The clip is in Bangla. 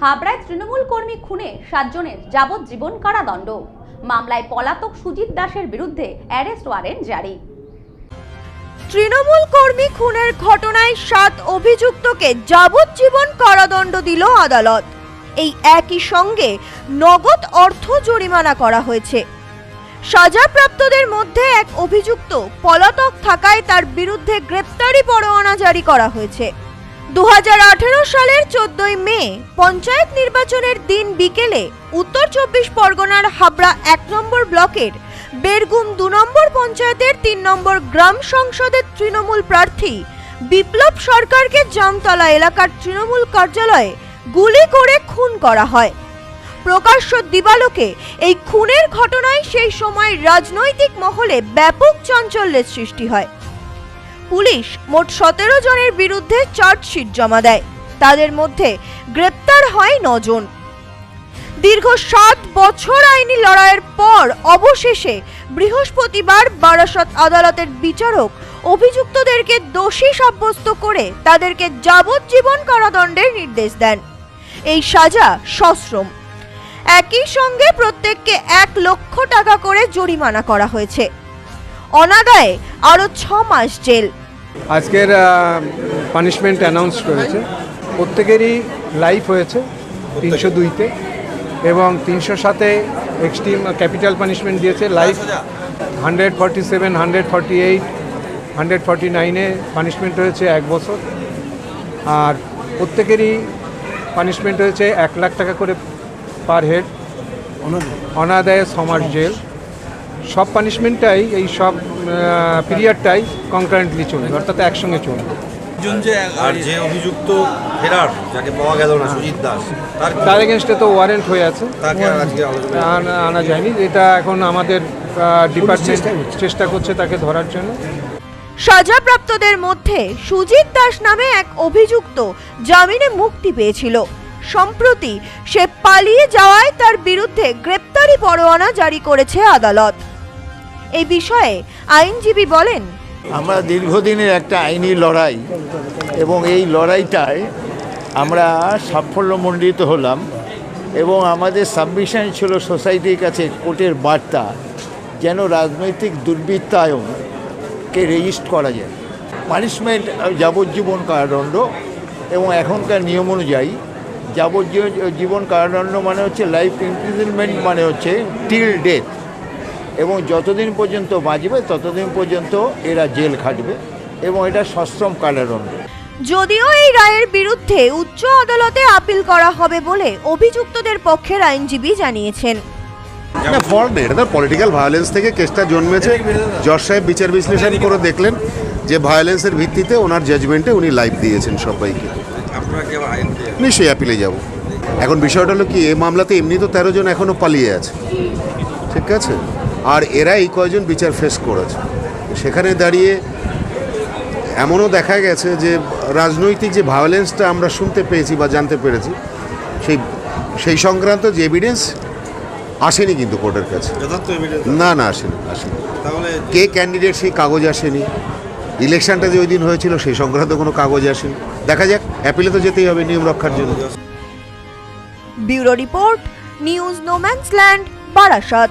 হাবড়ায় তৃণমূল কর্মী খুনে সাতজনের যাবজ্জীবন কারাদণ্ড। মামলায় পলাতক সুজিত দাসের বিরুদ্ধে অ্যারেস্ট ওয়ারেন্ট জারি। তৃণমূল কর্মী খুনের ঘটনায় সাত অভিযুক্তকে যাবজ্জীবন কারাদণ্ড দিল আদালত। এই একই সঙ্গে নগদ অর্থ জরিমানা করা হয়েছে। সাজাপ্রাপ্তদের মধ্যে এক অভিযুক্ত পলাতক থাকায় তার বিরুদ্ধে গ্রেপ্তারি পরোয়ানা জারি করা হয়েছে। দু হাজার আঠেরো সালের চোদ্দই মে পঞ্চায়েত নির্বাচনের দিন বিকেলে উত্তর চব্বিশ পরগনার হাবড়া এক নম্বর ব্লকের বেরগুম দু নম্বর পঞ্চায়েতের তিন নম্বর গ্রাম সংসদের তৃণমূল প্রার্থী বিপ্লব সরকারকে জামতলা এলাকার তৃণমূল কার্যালয়ে গুলি করে খুন করা হয়। প্রকাশ্য দিবালোকে এই খুনের ঘটনায় সেই সময় রাজনৈতিক মহলে ব্যাপক চাঞ্চল্যের সৃষ্টি হয়। পুলিশ মোট সতেরো জনের বিরুদ্ধে চার্জশিট জমা দেয়। তাদের মধ্যে গ্রেপ্তার হয় নজন। দীর্ঘ সাত বছর আইনি লড়াইয়ের পর অবশেষে বৃহস্পতিবার বারাসত আদালতের বিচারক অভিযুক্তদেরকে দোষী সাব্যস্ত করে তাদেরকে যাবজ্জীবন কারাদণ্ডের নির্দেশ দেন। এই সাজা সশ্রম। একই সঙ্গে প্রত্যেককে এক লক্ষ টাকা করে জরিমানা করা হয়েছে। অনাদায়ে আরও ছ মাস জেল। আজকের পানিশমেন্ট অ্যানাউন্স করেছে প্রত্যেকেরই লাইফ হয়েছে তিনশো দুইতে এবং তিনশো সাথে এক্সট্রিম ক্যাপিটাল পানিশমেন্ট দিয়েছে। Life hundred forty seven hundred forty eight hundred forty নাইনে পানিশমেন্ট হয়েছে এক বছর। আর প্রত্যেকেরই পানিশমেন্ট হয়েছে এক লাখ টাকা করে পার হেড অনাদায়ে সমাজ জেল। সব পানিশমেন্টটাই এই সব পিরিয়ডটাই কনকারেন্টলি চলবে অর্থাৎ একসঙ্গে চলবে। আর যে অভিযুক্ত ফেরার যাকে পাওয়া গেল না সুজিত দাস তার এগেনস্টে তো ওয়ারেন্ট হয়ে আছে। তাকে আনা যায়নি। এটা এখন আমাদের ডিপার্টমেন্ট চেষ্টা করছে তাকে ধরার জন্য। সাজাপ্রাপ্তদের মধ্যে সুজিত দাস নামে এক অভিযুক্ত জামিনে মুক্তি পেয়েছিল। সম্প্রতি সে পালিয়ে যাওয়ায় তার বিরুদ্ধে গ্রেপ্তারি পরোয়ানা জারি করেছে আদালত। এই বিষয়ে আইনজীবী বলেন, আমরা দীর্ঘদিনের একটা আইনি লড়াই এবং এই লড়াইটায় আমরা সাফল্যমণ্ডিত হলাম এবং আমাদের সাবমিশন ছিল সোসাইটির কাছে কোর্টের বার্তা যেন রাজনৈতিক দুর্বৃত্তায়নকে রেজিস্ট করা যায়। পানিশমেন্ট যাবজ্জীবন কারাদণ্ড এবং এখনকার নিয়ম অনুযায়ী যাবজ্জীবন কারাদণ্ড মানে হচ্ছে লাইফ ইমপ্রিজনমেন্ট মানে হচ্ছে টিল ডেথ। এবং যতদিন পর্যন্ত বাঁচবে ততদিন পর্যন্ত এরা জেল খাটবে এবং এটা সশ্রম কারাদণ্ড যদিও এই রায়ের বিরুদ্ধে উচ্চ আদালতে আপিল করা হবে বলে অভিযুক্তদের পক্ষের আইনজীবী জানিয়েছেন। না ফল্ট নেই এটা পলিটিক্যাল ভায়োলেন্স থেকে কেসটা জন্মেছে। জজ সাহেব বিচার বিশ্লেষণ করে দেখলেন যে ভায়োলেন্সের ভিত্তিতে ওনার জাজমেন্টে উনি লাইফ দিয়েছেন সবাইকে। নিশ্চয়ই অ্যাপিলে যাব। এখন বিষয়টা হলো কি এই মামলাতে এমনি তো তেরো জন এখনও পালিয়ে আছে। ঠিক আছে? আর এরা এই কয়জন বিচার ফেস করেছে। সেখানে দাঁড়িয়ে এমনও দেখা গেছে যে রাজনৈতিক যে ভায়োলেন্সটা আমরা শুনতে পেয়েছি বা জানতে পেরেছি সেই সেই সংক্রান্ত যে এভিডেন্স আসেনি কিন্তু কোর্টের কাছে। না না আসেনি আসেনি। কে ক্যান্ডিডেট সেই কাগজ আসেনি। ইলেকশনটা যে ওই দিন হয়েছিল সেই সংক্রান্ত কোনো কাগজ আসেনি। দেখা যাক অ্যাপিলে তো যেতেই হবে নিয়ম রক্ষার জন্য। Bureau report news no man's land Barasat.